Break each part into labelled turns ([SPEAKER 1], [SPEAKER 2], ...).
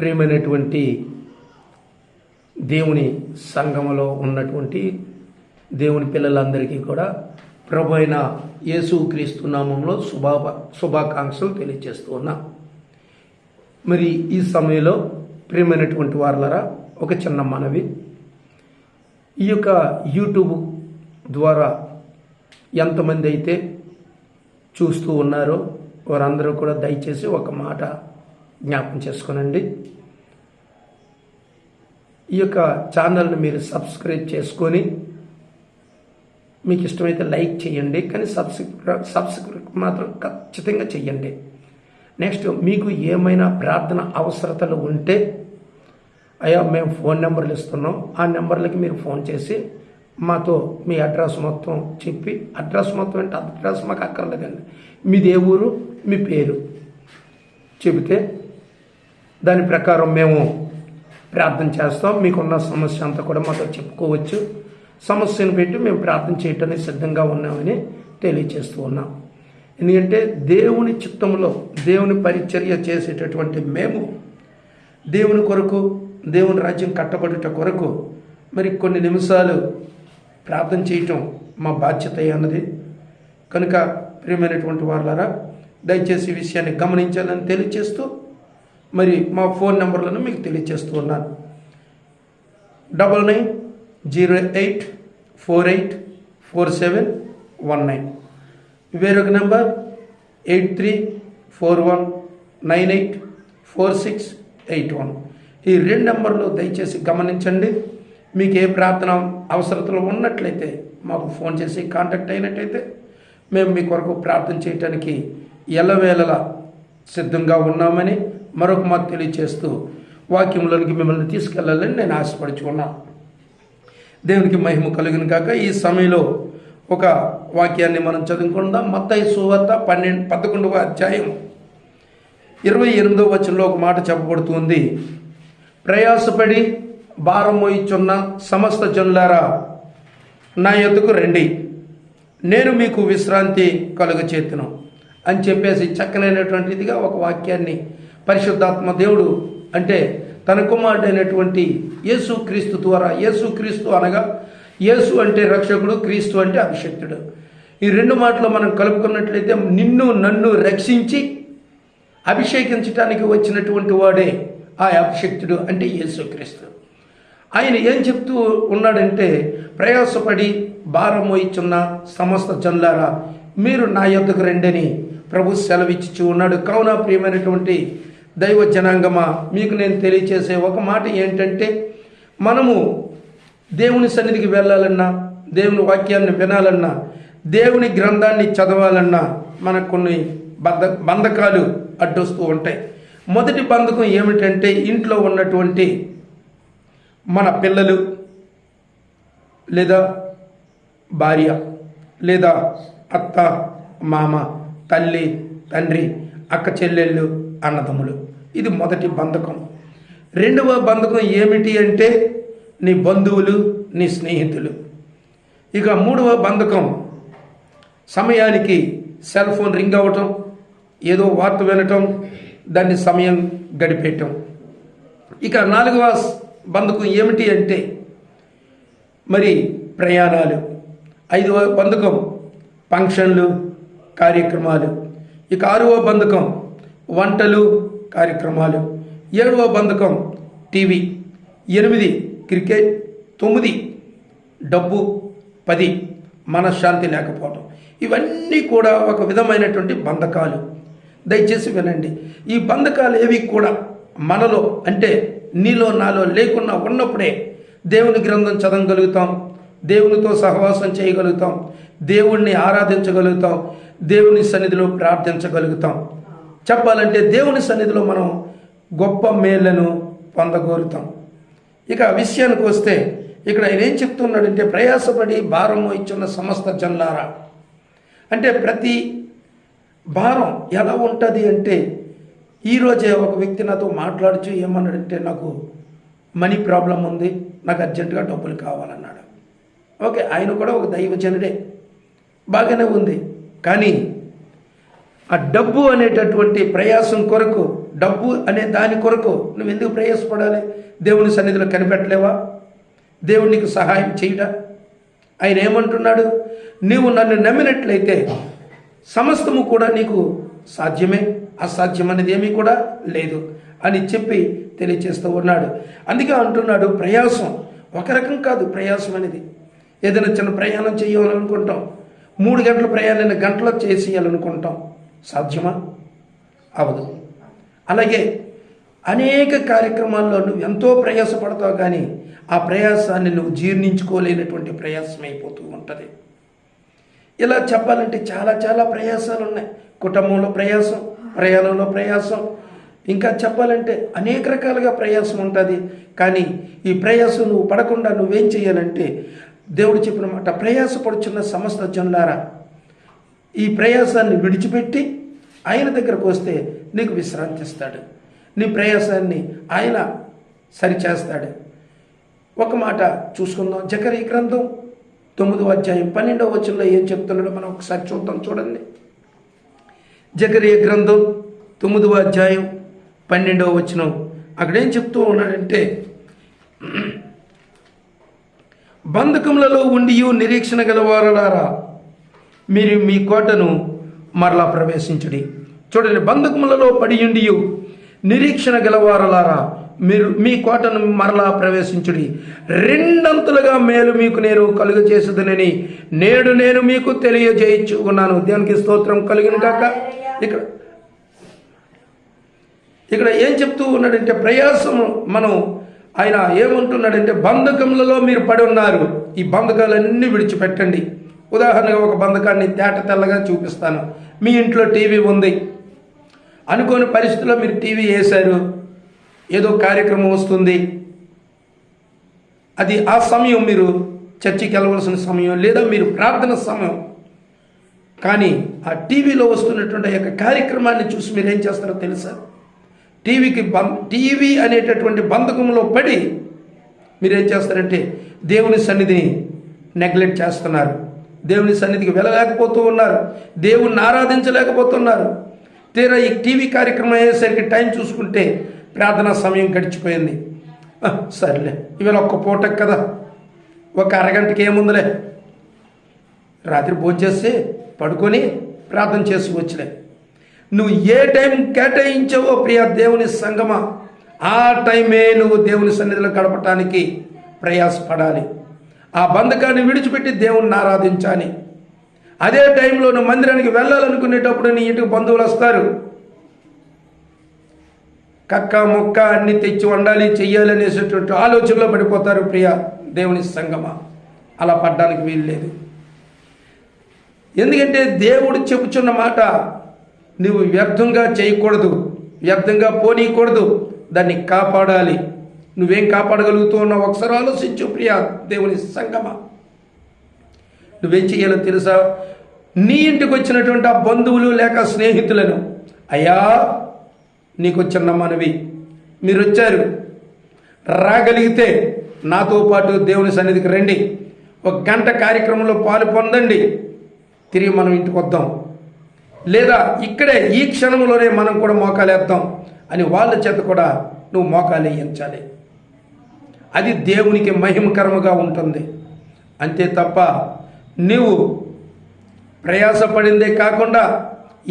[SPEAKER 1] ప్రియమైనటువంటి దేవుని సంఘములో ఉన్నటువంటి దేవుని పిల్లలందరికీ కూడా ప్రభు అయిన యేసు క్రీస్తు నామంలో శుభా శుభాకాంక్షలు తెలియజేస్తూ ఉన్నా. మరి ఈ సమయంలో ప్రియమైనటువంటి వారులరా ఒక చిన్న మనవి. ఈ యొక్క యూట్యూబ్ ద్వారా ఎంతమంది అయితే చూస్తూ ఉన్నారో వారందరూ కూడా దయచేసి ఒక మాట జ్ఞాపకం చేసుకోనండి. ఈ యొక్క ఛానల్ని మీరు సబ్స్క్రైబ్ చేసుకొని మీకు ఇష్టమైతే లైక్ చేయండి. కానీ సబ్స్క్రైబ్ సబ్స్క్రైబ్ మాత్రం ఖచ్చితంగా చెయ్యండి నెక్స్ట్ మీకు ఏమైనా ప్రార్థన అవసరతలు ఉంటే అయ్యా మేము ఫోన్ నెంబర్లు ఇస్తున్నాం. ఆ నెంబర్లకి మీరు ఫోన్ చేసి మాతో మీ అడ్రస్ మొత్తం చెప్పి అడ్రస్ మొత్తం అంటే అడ్రస్ మాకు అక్కర్లేదండి. మీది ఏ ఊరు మీ పేరు చెబితే దాని ప్రకారం మేము ప్రార్థన చేస్తాం. మీకున్న సమస్య అంతా కూడా మాతో చెప్పుకోవచ్చు. సమస్యను పెట్టి మేము ప్రార్థన చేయటానికి సిద్ధంగా ఉన్నామని తెలియచేస్తూ ఉన్నాం. ఎందుకంటే దేవుని చిత్తంలో దేవుని పరిచర్య చేసేటటువంటి మేము దేవుని కొరకు దేవుని రాజ్యం కట్టబడుట కొరకు మరి కొన్ని నిమిషాలు ప్రార్థన చేయటం మా బాధ్యత అన్నది. కనుక ప్రియమైనటువంటి వాళ్ళారా దయచేసి విషయాన్ని గమనించాలని తెలియచేస్తూ మరి మా ఫోన్ నెంబర్లను మీకు తెలియచేస్తూ ఉన్నాను. Double nine zero eight four eight four seven one nine. వేరొక number eight three four one nine eight four six eight one. ఈ రెండు నెంబర్లు దయచేసి గమనించండి. మీకు ఏ ప్రార్థన అవసరతలు ఉన్నట్లయితే మాకు ఫోన్ చేసి కాంటాక్ట్ అయినట్టయితే మేము మీ కొరకు ప్రార్థన చేయటానికి ఎల్లవేళలా సిద్ధంగా ఉన్నామని మరొక మాట తెలియచేస్తూ వాక్యంలోనికి మిమ్మల్ని తీసుకెళ్ళాలని నేను ఆశపడుచుకున్నాను దేవునికి మహిమ కలిగిన కాక ఈ సమయంలో ఒక వాక్యాన్ని మనం చదువుకుందాం. మత్తయి సువార్త పన్నెండు పదకొండవ అధ్యాయం. ఇరవై ఎనిమిదవ వచనంలో ఒక మాట చెప్పబడుతుంది. ప్రయాసపడి భారం మోయిచున్న సమస్త జనులారా నా ఎదుకు రండి. నేను మీకు విశ్రాంతి కలుగచేతును. అని చెప్పేసి చక్కనైనటువంటిదిగా ఒక వాక్యాన్ని పరిశుద్ధాత్మ దేవుడు అంటే తన కుమారుడైనటువంటి యేసుక్రీస్తు ద్వారా యేసుక్రీస్తు అనగా యేసు అంటే రక్షకుడు క్రీస్తు అంటే అభిషక్తుడు. ఈ రెండు మాటలు మనం కలుపుకున్నట్లయితే నిన్ను నన్ను రక్షించి అభిషేకించడానికి వచ్చినటువంటి వాడే ఆ అభిషక్తుడు అంటే యేసుక్రీస్తు ఆయన ఏం చెప్తూ ఉన్నాడంటే ప్రయాసపడి భారం మోయిచున్న సమస్త జన్లారా మీరు నా యొద్దకు రెండని ప్రభు సెలవిచ్చి ఉన్నాడు. కావున ప్రియమైనటువంటి దైవ జనాంగమా మీకు నేను తెలియచేసే ఒక మాట ఏంటంటే మనము దేవుని సన్నిధికి వెళ్ళాలన్నా దేవుని వాక్యాన్ని వినాలన్నా దేవుని గ్రంథాన్ని చదవాలన్నా మనకు కొన్ని బంధ బంధకాలు అడ్డొస్తూ ఉంటాయి. మొదటి బంధకం ఏమిటంటే ఇంట్లో ఉన్నటువంటి మన పిల్లలు లేదా భార్య లేదా అత్త మామ తల్లి తండ్రి అక్క చెల్లెళ్ళు అన్నదమ్ములు. ఇది మొదటి బంధకం. రెండవ బంధకం ఏమిటి అంటే నీ బంధువులు నీ స్నేహితులు. ఇక మూడవ బంధకం సమయానికి సెల్ ఫోన్ రింగ్ అవ్వటం ఏదో వార్త వినటం దాన్ని సమయం గడిపేయటం. ఇక నాలుగవ బంధకం ఏమిటి అంటే మరి ప్రయాణాలు. ఐదవ బంధకం ఫంక్షన్లు కార్యక్రమాలు. ఇక ఆరవ బంధకం వంటలు కార్యక్రమాలు. ఏడవ బంధకం టీవీ. ఎనిమిది క్రికెట్ తొమ్మిది డబ్బు పది మనశ్శాంతి లేకపోవడం ఇవన్నీ కూడా ఒక విధమైనటువంటి బంధకాలు. దయచేసి వినండి. ఈ బంధకాలు ఏవి కూడా మనలో అంటే నీలో నాలో లేకుండా ఉన్నప్పుడే దేవుని గ్రంథం చదవగలుగుతాం. దేవునితో సహవాసం చేయగలుగుతాం. దేవుణ్ణి ఆరాధించగలుగుతాం. దేవుని సన్నిధిలో ప్రార్థించగలుగుతాం. చెప్పాలంటే దేవుని సన్నిధిలో మనం గొప్ప మేళ్ళను పొందగోరుతాం. ఇక విషయానికి వస్తే ఇక్కడ ఆయన ఏం చెప్తున్నాడంటే ప్రయాసపడి భారం ఇచ్చున్న సమస్త జన్లారా అంటే ప్రతి భారం ఎలా ఉంటుంది అంటే ఈరోజే ఒక వ్యక్తి నాతో మాట్లాడుచు ఏమన్నాడంటే నాకు మనీ ప్రాబ్లం ఉంది నాకు అర్జెంటుగా డబ్బులు కావాలన్నాడు. ఓకే ఆయన కూడా ఒక దైవజనుడే. బాగానే ఉంది. కానీ ఆ డబ్బు అనేటటువంటి ప్రయాసం కొరకు డబ్బు అనే దాని కొరకు నువ్వు ఎందుకు ప్రయాసపడాలి? దేవుని సన్నిధిలో కనిపెట్టలేవా? దేవుడు నీకు సహాయం చేయట ఆయన ఏమంటున్నాడు? నీవు నన్ను నమ్మినట్లయితే సమస్తము కూడా నీకు సాధ్యమే. అసాధ్యం అనేది ఏమీ కూడా లేదు అని చెప్పి తెలియచేస్తూ ఉన్నాడు. అందుకే అంటున్నాడు ప్రయాసం ఒక రకం కాదు ప్రయాసం అనేది. ఏదైనా చిన్న ప్రయాణం చేయాలనుకుంటాం. మూడు గంటల ప్రయాణాన్ని గంటలో చేసేయాలనుకుంటాం. సాధ్యమా? అవదు. అలాగే అనేక కార్యక్రమాల్లో నువ్వు ఎంతో ప్రయాసపడతావు కానీ ఆ ప్రయాసాన్ని నువ్వు జీర్ణించుకోలేనటువంటి ప్రయాసం అయిపోతూ ఉంటుంది. ఇలా చెప్పాలంటే చాలా చాలా ప్రయాసాలు ఉన్నాయి కుటుంబంలో ప్రయాసం ప్రయాణంలో ప్రయాసం. ఇంకా చెప్పాలంటే అనేక రకాలుగా ప్రయాసం ఉంటుంది. కానీ ఈ ప్రయాసం నువ్వు పడకుండా నువ్వేం చేయాలంటే దేవుడు చెప్పిన మాట ప్రయాసపడుచున్న సమస్త జనులారా ఈ ప్రయాసాన్ని విడిచిపెట్టి ఆయన దగ్గరకు వస్తే నీకు విశ్రాంతి ఇస్తాడు నీ ప్రయాసాన్ని ఆయన సరిచేస్తాడు. ఒక మాట చూసుకుందాం. జకరీ గ్రంథం తొమ్మిదో అధ్యాయం పన్నెండవ వచనంలో ఏం చెప్తున్నాడో మనం ఒకసారి చూద్దాం చూడండి. జకరీ గ్రంథం తొమ్మిదవ అధ్యాయం పన్నెండవ వచనం. అక్కడేం చెప్తూ ఉన్నాడంటే బంధకములలో ఉండి నిరీక్షణ గలవారలారా. మీరు మీ కోటను మరలా ప్రవేశించుడి. చూడండి బంధకములలో పడి ఉండి నిరీక్షణ గలవారలారా. మీరు మీ కోటను మరలా ప్రవేశించుడి. రెండంతులుగా మేలు మీకు నేను కలుగ చేసేదనని నేడు నేను మీకు తెలియజేయచ్చు ఉన్నాను దేవునికి స్తోత్రం కలిగిన కాక ఇక్కడ ఇక్కడ ఏం చెప్తూ ఉన్నాడంటే ప్రయాసం మనం ఆయన ఏమంటున్నాడంటే బంధకములలో మీరు పడి ఉన్నారు. ఈ బంధకాలన్నీ విడిచిపెట్టండి. ఉదాహరణగా ఒక బంధకాన్ని తేట తెల్లగా చూపిస్తాను. మీ ఇంట్లో టీవీ ఉంది. అనుకోని పరిస్థితుల్లో మీరు టీవీ వేశారు. ఏదో కార్యక్రమం వస్తుంది. అది ఆ సమయం మీరు చర్చికి వెళ్ళవలసిన సమయం లేదా మీరు ప్రార్థన సమయం. కానీ ఆ టీవీలో వస్తున్నటువంటి యొక్క కార్యక్రమాన్ని చూసి మీరు ఏం చేస్తారో తెలుసా? టీవీకి బం టీవీ అనేటటువంటి బంధకంలో పడి మీరేం చేస్తారంటే దేవుని సన్నిధిని నెగ్లెక్ట్ చేస్తున్నారు. దేవుని సన్నిధికి వెళ్ళలేకపోతూ ఉన్నారు. దేవుణ్ణి ఆరాధించలేకపోతున్నారు. తీరా ఈ టీవీ కార్యక్రమం అయ్యేసరికి టైం చూసుకుంటే ప్రార్థనా సమయం గడిచిపోయింది. సర్లే ఇవాళ ఒక్క పూట కదా. ఒక అరగంటకి ఏముందిలే? రాత్రి భోంచేసి పడుకొని ప్రార్థన చేసుకోవచ్చులే నువ్వు ఏ టైం కేటాయించావో ప్రియ దేవుని సంగమ ఆ టైమే నువ్వు దేవుని సన్నిధిలో గడపటానికి ప్రయాసపడాలి. ఆ బంధకాన్ని విడిచిపెట్టి దేవుణ్ణి ఆరాధించాలి. అదే టైంలో నువ్వు మందిరానికి వెళ్ళాలనుకునేటప్పుడు నీ ఇంటికి బంధువులు వస్తారు. కక్క మొక్క అన్ని తెచ్చి వండాలి చెయ్యాలి అనేసేటువంటి ఆలోచనలో పడిపోతారు ప్రియ దేవుని సంగమ. అలా పడ్డానికి వీలు లేదు ఎందుకంటే దేవుడు చెప్పుచున్న మాట నువ్వు వ్యర్థంగా చేయకూడదు వ్యర్థంగా పోనీయకూడదు దాన్ని కాపాడాలి. నువ్వేం కాపాడగలుగుతూ ఉన్నావు ఒకసారి ఆలోచించు ప్రియ దేవుని సంగమ. నువ్వేం చేయాలో తెలుసా? నీ ఇంటికి వచ్చినటువంటి ఆ బంధువులు లేక స్నేహితులను అయ్యా నీకు చిన్న మనవి. మీరు వచ్చారు రాగలిగితే నాతో పాటు దేవుని సన్నిధికి రండి. ఒక గంట కార్యక్రమంలో పాలు పొందండి. తిరిగి మనం ఇంటికి వద్దాం. లేదా ఇక్కడే ఈ క్షణంలోనే మనం కూడా మోకాలేద్దాం అని వాళ్ళ చేత కూడా నువ్వు మోకాలేయించాలి అది దేవునికి మహిమకరముగా ఉంటుంది. అంతే తప్ప నీవు ప్రయాసపడిందే కాకుండా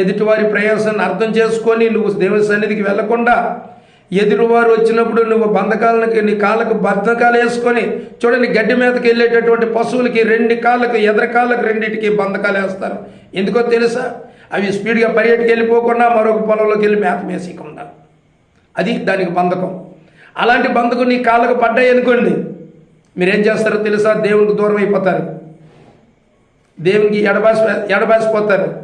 [SPEAKER 1] ఎదుటివారి ప్రయాసాన్ని అర్థం చేసుకొని నువ్వు దేవుని సన్నిధికి వెళ్ళకుండా ఎదురువారు వచ్చినప్పుడు నువ్వు బంధకాలకి నీ కాళ్ళకు బంధకాలు వేసుకొని చూడండి గడ్డి మీదకి వెళ్ళేటటువంటి పశువులకి రెండు కాళ్ళకు ఎదర కాళ్ళకు రెండింటికి బంధకాలు వేస్తారు. ఎందుకో తెలుసా? అవి స్పీడ్గా పరిగెట్టుకు వెళ్ళిపోకుండా మరొక పొలంలోకి వెళ్ళి మేత మేసేయకుండా అది దానికి బంధకం. అలాంటి బంధకం నీ కాళ్ళకు పడ్డాయి అనుకోండి మీరేం చేస్తారో తెలుసా? దేవునికి దూరం అయిపోతారు. దేవునికి ఎడబాసి ఎడబాసిపోతారు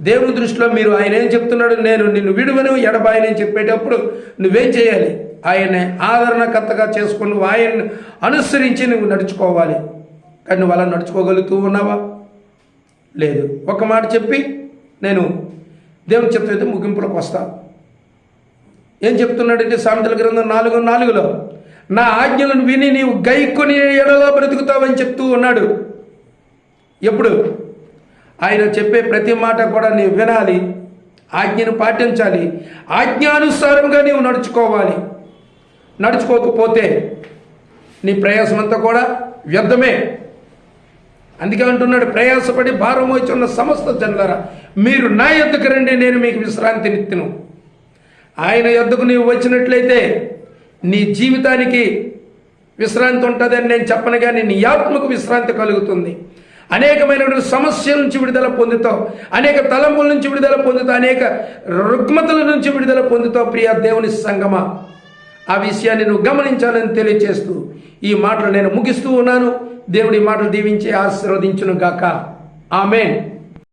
[SPEAKER 1] దేవుని దృష్టిలో మీరు ఆయన ఏం చెప్తున్నాడు? నేను నిన్ను విడువను ఎడబాయని చెప్పేటప్పుడు నువ్వేం చేయాలి? ఆయన్ని ఆదరణకర్తగా చేసుకుని నువ్వు ఆయన్ని అనుసరించి నువ్వు నడుచుకోవాలి. కానీ నువ్వు అలా నడుచుకోగలుగుతూ ఉన్నావా? లేదు. ఒక మాట చెప్పి నేను దేవుని చెప్తే ముగింపులోకి వస్తా. ఏం చెప్తున్నాడంటే సామెతల గ్రంథం నాలుగు నాలుగులో నా ఆజ్ఞలను విని నీవు గైకొని ఎడలో బ్రతుకుతావని చెప్తూ ఉన్నాడు. ఎప్పుడు? ఆయన చెప్పే ప్రతి మాట కూడా నీవు వినాలి ఆజ్ఞను పాటించాలి ఆజ్ఞానుసారంగా నీవు నడుచుకోవాలి. నడుచుకోకపోతే నీ ప్రయాసమంతా కూడా వ్యర్థమే. అందుకే అంటున్నాడు ప్రయాసపడి భారం వచ్చిన సమస్త జనులరా మీరు నా యొద్దకు రండి నేను మీకు విశ్రాంతినిత్తును ఆయన యొద్దకు నీవు వచ్చినట్లయితే నీ జీవితానికి విశ్రాంతి ఉంటుందని నేను చెప్పను కానీ నీ ఆత్మకు విశ్రాంతి కలుగుతుంది. అనేకమైనటువంటి సమస్యల నుంచి విడుదల పొందుతావు అనేక తలంపుల నుంచి విడుదల పొందుతావు అనేక రుగ్మతల నుంచి విడుదల పొందుతావు ప్రియ దేవుని సంగమా. ఆ విషయాన్ని నువ్వు గమనించాలని తెలియచేస్తూ ఈ మాటలు నేను ముగిస్తూ ఉన్నాను. దేవుడి మాటలు దీవించి ఆశీర్వదించును గాక ఆమెన్.